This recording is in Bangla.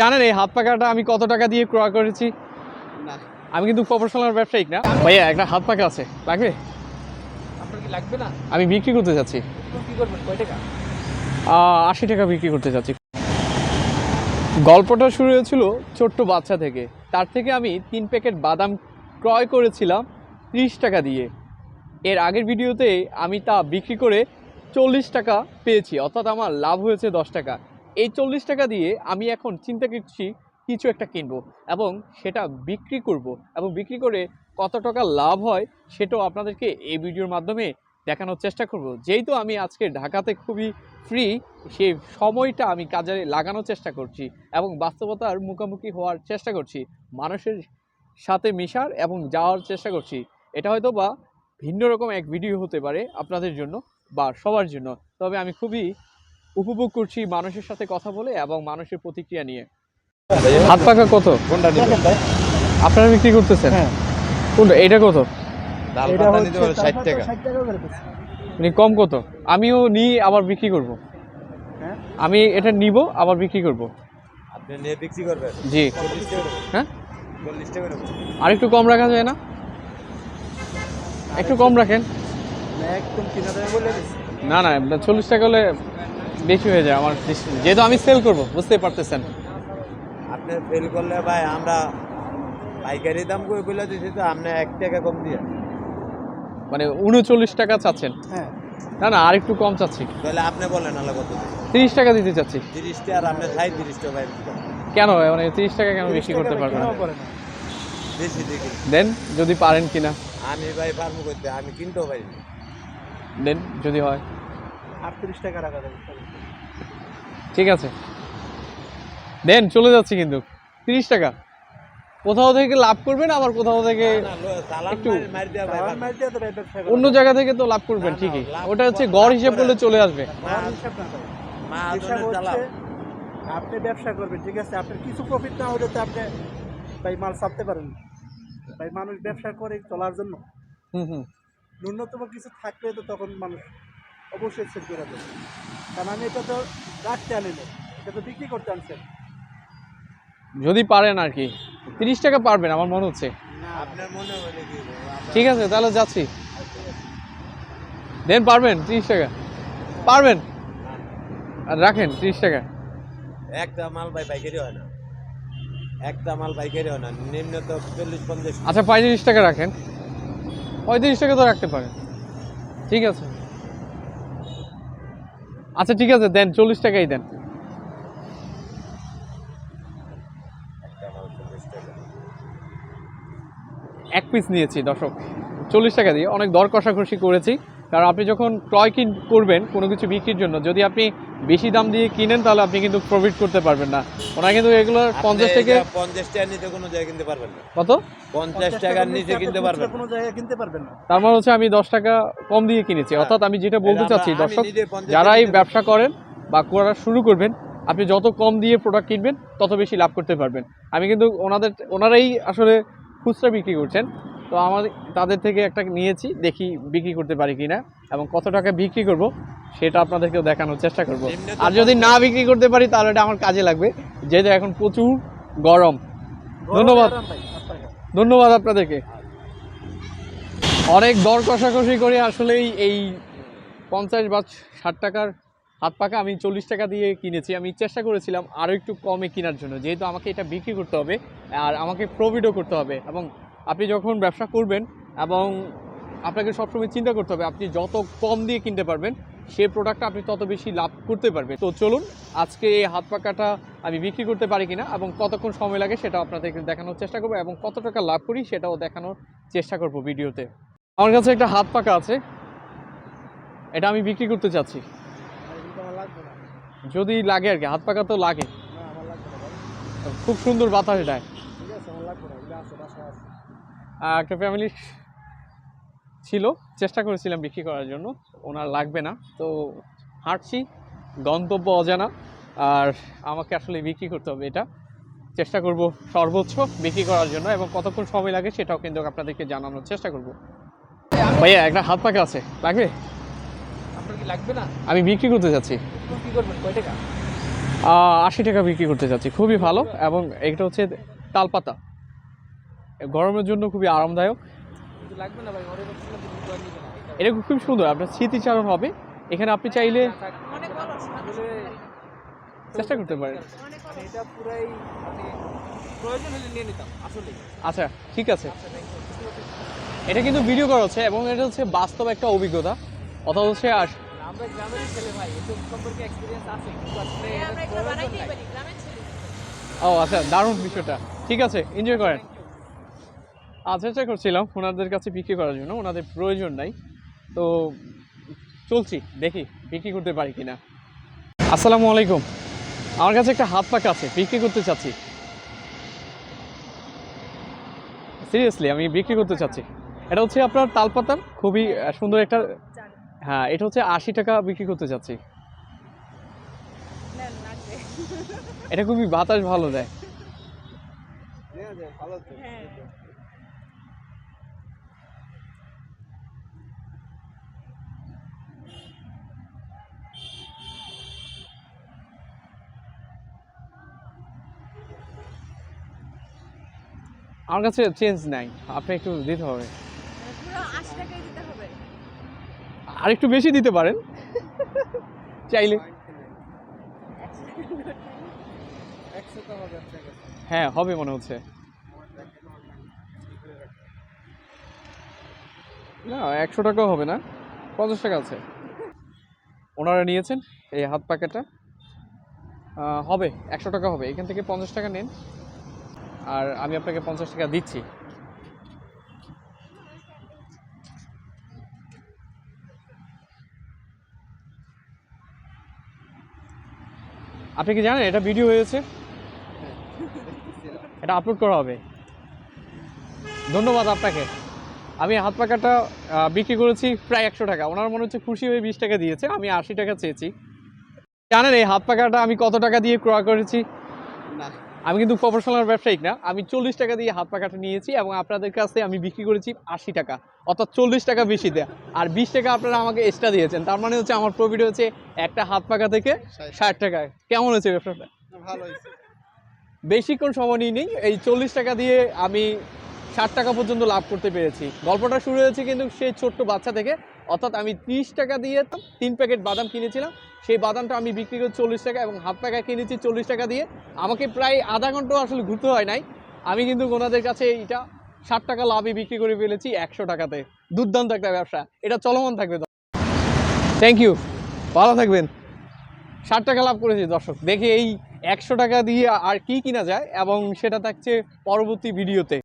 জানেন এই হাত পাখাটা আমি কত টাকা দিয়ে ক্রয় করেছি? না। আমি কিন্তু প্রফেশনাল ব্যবসায়িক না। ভাইয়া একটা হাত পাখা আছে। লাগবে? আপনার কি লাগবে না? আমি বিক্রি করতে যাচ্ছি। কি করবেন? কয় টাকা? আশি টাকা বিক্রি করতে যাচ্ছি। গল্পটা শুরু হয়েছিল ছোট্ট বাচ্চা থেকে। তার থেকে আমি তিন প্যাকেট বাদাম ক্রয় করেছিলাম ত্রিশ টাকা দিয়ে। এর আগের ভিডিওতে আমি তা বিক্রি করে চল্লিশ টাকা পেয়েছি। অর্থাৎ আমার লাভ হয়েছে দশ টাকা। এই চল্লিশ টাকা দিয়ে আমি এখন চিন্তা করছি কিছু একটা কিনবো এবং সেটা বিক্রি করব এবং বিক্রি করে কত টাকা লাভ হয় সেটাও আপনাদেরকে এই ভিডিওর মাধ্যমে দেখানোর চেষ্টা করব। যেহেতু আমি আজকে ঢাকাতে খুবই ফ্রি সেই সময়টা আমি কাজে লাগানোর চেষ্টা করছি এবং বাস্তবতার মুখোমুখি হওয়ার চেষ্টা করছি, মানুষের সাথে মিশার এবং যাওয়ার চেষ্টা করছি। এটা হয়তো বা ভিন্ন রকম এক ভিডিও হতে পারে আপনাদের জন্য বা সবার জন্য। তবে আমি খুবই উপভোগ করছি মানুষের সাথে কথা বলে এবং মানুষের প্রতিক্রিয়া নিয়ে। হাত পাকা কত? কোনটা আপনারা বিক্রি করতেছেন? হ্যাঁ। কোনটা? এটা কত। মানে কম কত? আমিও নিয়ে আবার বিক্রি করব। হ্যাঁ। আমি এটা নিব আবার বিক্রি করব। আপনি নিয়ে বিক্রি করবেন? জি। হ্যাঁ। আর একটু কম রাখা যায় না? একটু কম রাখেন। না, একদম কিনা দামে বলে দিচ্ছি। না না চল্লিশ টাকা হলে বেশি হয়ে যায় আমার যেহেতু আমি সেল করব বুঝতেই পারতেছেন। আপনি সেল করলে ভাই আমরা পাইকারি দাম করে বলে দিচ্ছি তো আপনি এক টাকা কম দিয়ে। মানে উনচল্লিশ টাকা চাচ্ছেন? হ্যাঁ। না না আর একটু কম চাচ্ছি। তাহলে আপনি বলেন আলাদা কত তিরিশ টাকা দিতে চাচ্ছি। তিরিশটা আর আপনি খাই তিরিশটা ভাই কেন মানে তিরিশ টাকা কেন বেশি করতে পারবেন? না? করে না। বেশি দেখি। দেন যদি পারেন কিনা। আমি ভাই পারব করতে আমি কিনতেও পারি দেন যদি হয়। আটত্রিশ টাকা রাখা যাবে। ঠিক আছে। দেন চলে যাচ্ছি কিন্তু। তিরিশ টাকা। কোথাও থেকে লাভ করবেন আবার কোথাও থেকে একটু অন্য জায়গা থেকে তো লাভ করবেন ঠিকই। ওটা হচ্ছে গড় হিসেব করলে চলে আসবে। আপনি ব্যবসা করবেন ঠিক আছে? আপনার কিছু প্রফিট না হলে তো আপনি ভাই মাল ছাড়তে পারেন। ভাই মানুষ ব্যবসা করে চলার জন্য। হুম হুম। ন্যূনতম কিছু থাকলে তো তখন মানুষ অবশ্যই সেল করে দেবে। কারণ আমি এটা তো রাখতে আনি না এটা তো বিক্রি করতে আনছেন। যদি পারেন আর কি তিরিশ টাকা পারবেন আমার মনে হচ্ছে। মনে ঠিক আছে তাহলে যাচ্ছি। দেন পারবেন তিরিশ টাকা। পারবেন? আর রাখেন তিরিশ টাকা। একটা মাল ভাই পাইকারি হয় না। একটা মাল পাইকারি হয় না নিম্ন তো চল্লিশ পঞ্চাশ। আচ্ছা পঁয়ত্রিশ টাকা রাখেন। পঁয়ত্রিশ টাকা তো রাখতে পারেন। ঠিক আছে। আচ্ছা ঠিক আছে, দেন, চল্লিশ টাকাই দেন। এক পিস নিয়েছি, দর্শক। চল্লিশ টাকা দিয়ে অনেক দর কষাকষি করেছি। কারণ আপনি যখন ক্রয় কিন করবেন কোনো কিছু বিক্রির জন্য যদি আপনি বেশি দাম দিয়ে কিনেন তাহলে আপনি কিন্তু প্রফিট করতে পারবেন না। ওনারা কিন্তু এগুলো পঞ্চাশ থেকে পঞ্চাশ টাকার নিচে কোনো জায়গায় কিনতে পারবেন না। কত? পঞ্চাশ টাকার নিচে কিনতে পারবেন কোনো জায়গায় কিনতে পারবেন না। তার মানে হচ্ছে আমি দশ টাকা কম দিয়ে কিনেছি। হ্যাঁ। অর্থাৎ আমি যেটা বলতে চাচ্ছি দর্শক 50 যারাই ব্যবসা করেন বা করা শুরু করবেন আপনি যত কম দিয়ে প্রোডাক্ট কিনবেন তত বেশি লাভ করতে পারবেন। আমি কিন্তু ওনাদের ওনারাই আসলে খুচরা বিক্রি করছেন। তো আমাদের তাদের থেকে একটা নিয়েছি দেখি বিক্রি করতে পারি কিনা এবং কত টাকা বিক্রি করব সেটা আপনাদেরকেও দেখানোর চেষ্টা করব। আর যদি না বিক্রি করতে পারি তাহলে এটা আমার কাজে লাগবে। যেহেতু এখন প্রচুর গরম। ধন্যবাদ। ধন্যবাদ আপনাদেরকে। অনেক দর কষাকষি করে আসলেই এই পঞ্চাশ বা ষাট টাকার হাত পাকা আমি চল্লিশ টাকা দিয়ে কিনেছি। আমি চেষ্টা করেছিলাম আরও একটু কমে কেনার জন্য। যেহেতু আমাকে এটা বিক্রি করতে হবে আর আমাকে প্রফিটও করতে হবে এবং আপনি যখন ব্যবসা করবেন এবং আপনাকে সবসময় চিন্তা করতে হবে আপনি যত কম দিয়ে কিনতে পারবেন সেই প্রোডাক্টটা আপনি তত বেশি লাভ করতে পারবেন। তো চলুন আজকে এই হাত পাকাটা আমি বিক্রি করতে পারি কিনা এবং কতক্ষণ সময় লাগে সেটা আপনাদেরকে দেখানোর চেষ্টা করব এবং কত টাকা লাভ করি সেটাও দেখানোর চেষ্টা করব ভিডিওতে। আমার কাছে একটা হাত পাকা আছে। এটা আমি বিক্রি করতে চাচ্ছি। যদি লাগে আর কি হাত পাকা তো লাগে। খুব সুন্দর বাতাস দেয় ঠিক আছে, একটা ফ্যামিলি ছিল চেষ্টা করেছিলাম বিক্রি করার জন্য ওনার লাগবে না। তো হাঁটছি গন্তব্য অজানা আর আমাকে আসলে বিক্রি করতে হবে এটা। চেষ্টা করব সর্বোচ্চ বিক্রি করার জন্য এবং কতক্ষণ সময় লাগে সেটাও কিন্তু আপনাদেরকে জানানোর চেষ্টা করব। ভাইয়া একটা হাত পাকা আছে লাগবে? আপনার কি লাগবে না? আমি বিক্রি করতে যাচ্ছি। কি করবেন? কয় টাকা? আশি টাকা বিক্রি করতে চাচ্ছি খুবই ভালো এবং এটা হচ্ছে তালপাতা। গরমের জন্য খুবই আরামদায়ক। এটা খুব সুন্দর আপনার স্মৃতিচারণ হবে। এখানে আপনি চাইলে অনেক ভালো আসলে চেষ্টা করতে পারেন। অনেক এটা পুরাই প্রয়োজন হলে নিয়ে নিতাম আসলে। আচ্ছা ঠিক আছে। এটা কিন্তু ভিডিও করা হচ্ছে এবং এটা হচ্ছে বাস্তব একটা অভিজ্ঞতা। অর্থাৎ হচ্ছে আর ও আচ্ছা দারুণ বিষয়টা। ঠিক আছে এনজয় করেন। আচ্ছা চেষ্টা করছিলাম ওনাদের কাছে বিক্রি করার জন্য ওনাদের প্রয়োজন নাই। তো চলছি দেখি বিক্রি করতে পারি কিনা। আসসালামু আলাইকুম। আমার কাছে একটা হাত পাকা আছে বিক্রি করতে চাচ্ছি। সিরিয়াসলি আমি বিক্রি করতে চাচ্ছি। এটা হচ্ছে আপনার তালপাতার খুবই সুন্দর একটা হ্যাঁ এটা হচ্ছে আশি টাকা বিক্রি করতে চাচ্ছি। এটা খুবই বাতাস ভালো দেয়। আমার কাছে চেঞ্জ নাই। আপনি একটু দিতে হবে। আর একটু বেশি দিতে পারেন। চাইলে। হ্যাঁ হবে মনে হচ্ছে। না একশো টাকাও হবে না। পঞ্চাশ টাকা আছে। ওনারা নিয়েছেন এই হাত প্যাকেটটা। হবে একশো টাকা হবে। এখান থেকে পঞ্চাশ টাকা নেন। আর আমি আপনাকে পঞ্চাশ টাকা দিচ্ছি। আপনি কি জানেন এটা ভিডিও হয়েছে? এটা আপলোড করা হবে। ধন্যবাদ আপনাকে। আমি হাত পাকাটা বিক্রি করেছি প্রায় একশো টাকা। ওনার মনে হচ্ছে খুশি হয়ে বিশ টাকা দিয়েছে। আমি আশি টাকা চেয়েছি। জানেন এই হাত পাকাটা আমি কত টাকা দিয়ে ক্রয় করেছি? আমি কিন্তু প্রফেশনাল ব্যবসায়িক না। আমি চল্লিশ টাকা দিয়ে হাত পাকাটা নিয়েছি এবং আপনাদের কাছে আমি বিক্রি করেছি আশি টাকা। অর্থাৎ চল্লিশ টাকা বেশি দেয়া। আর বিশ টাকা আপনারা আমাকে এক্সট্রা দিয়েছেন। তার মানে হচ্ছে আমার প্রফিট হচ্ছে একটা হাত পাকা থেকে ষাট। টাকা। কেমন হয়েছে ব্যবসাটা? ভালো হয়েছে। বেশিক্ষণ সময় নিই নেই এই চল্লিশ টাকা দিয়ে আমি ষাট টাকা পর্যন্ত লাভ করতে পেরেছি। গল্পটা শুরু হয়েছে কিন্তু সেই ছোট্ট বাচ্চা থেকে। অর্থাৎ আমি ত্রিশ টাকা দিয়ে তিন প্যাকেট বাদাম কিনেছিলাম। সেই বাদামটা আমি বিক্রি করি চল্লিশ টাকা এবং হাফ টাকা কিনেছি চল্লিশ টাকা দিয়ে। আমাকে প্রায় আধা ঘণ্টা আসলে ঘুরতে হয় নাই। আমি কিন্তু ওনাদের কাছে এইটা ষাট টাকা লাভে বিক্রি করে ফেলেছি একশো টাকাতে। দুর্দান্ত একটা ব্যবসা। এটা চলমান থাকবে থ্যাংক ইউ ভালো থাকবেন। ষাট টাকা লাভ করেছি দর্শক। দেখে এই একশো টাকা দিয়ে আর কি কিনা যায় এবং সেটা থাকছে পরবর্তী ভিডিওতে